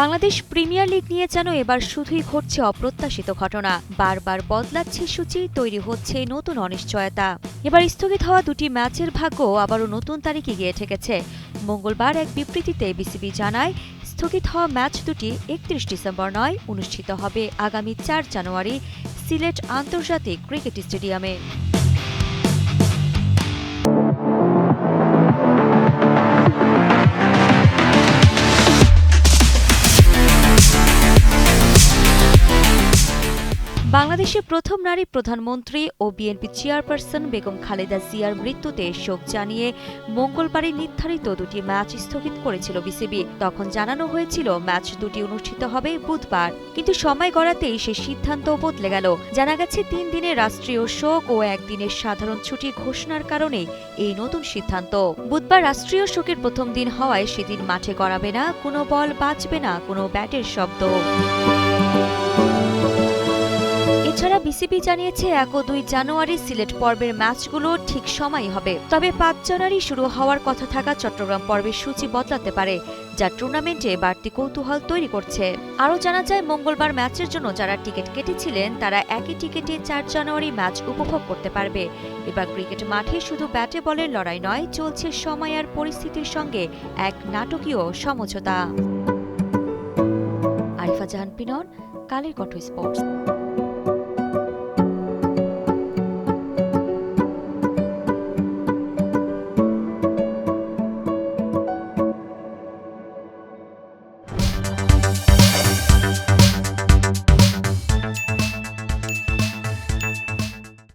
Bangladesh premier league নিয়ে যেন এবার শুধুই ঘটছে অপ্রত্যাশিত ঘটনা। বারবার বদলাচ্ছে সূচি, তৈরি হচ্ছে নতুন অনিশ্চয়তা। এবার স্থগিত হওয়া দুটি ম্যাচের ভাগ্য আবারও নতুন তারিখে গিয়ে ঠেকেছে। মঙ্গলবার এক বিবৃতিতে বিসিবি জানায়, স্থগিত হওয়া ম্যাচ দুটি একত্রিশ ডিসেম্বর নয়, অনুষ্ঠিত হবে আগামী চার জানুয়ারি সিলেট আন্তর্জাতিক ক্রিকেট স্টেডিয়ামে। বাংলাদেশের প্রথম নারী প্রধানমন্ত্রী ও বিএনপি চেয়ারপারসন বেগম খালেদা জিয়ার মৃত্যুতে শোক জানিয়ে মঙ্গলবারই নির্ধারিত দুটি ম্যাচ স্থগিত করেছিল বিসিবি। তখন জানানো হয়েছিল, ম্যাচ দুটি অনুষ্ঠিত হবে বুধবার। কিন্তু সময় গড়াতেই সে সিদ্ধান্ত বদলে গেল। জানা গেছে, তিন দিনের রাষ্ট্রীয় শোক ও একদিনের সাধারণ ছুটি ঘোষণার কারণে এই নতুন সিদ্ধান্ত। বুধবার রাষ্ট্রীয় শোকের প্রথম দিন হওয়ায় সেদিন মাঠে গড়াবে না, কোনো বল বাঁচবে না, কোনো ব্যাটের শব্দ। এছাড়া বিসিবি জানিয়েছে, এক ও দুই জানুয়ারি সিলেট পর্বের ম্যাচগুলো ঠিক সময় হবে। তবে পাঁচ জানুয়ারি শুরু হওয়ার কথা থাকা চট্টগ্রাম পর্বের সূচি বদলাতে পারে, যা টুর্নামেন্টে বাড়তি কৌতূহল তৈরি করছে। আরও জানা যায়, মঙ্গলবার ম্যাচের জন্য যারা টিকিট কেটেছিলেন, তারা একই টিকিটে চার জানুয়ারি ম্যাচ উপভোগ করতে পারবে। এবার ক্রিকেট মাঠে শুধু ব্যাটে বলের লড়াই নয়, চলছে সময় আর পরিস্থিতির সঙ্গে এক নাটকীয় সমঝোতা। আরিফা জাহান পিনন কালের কণ্ঠ স্পোর্টস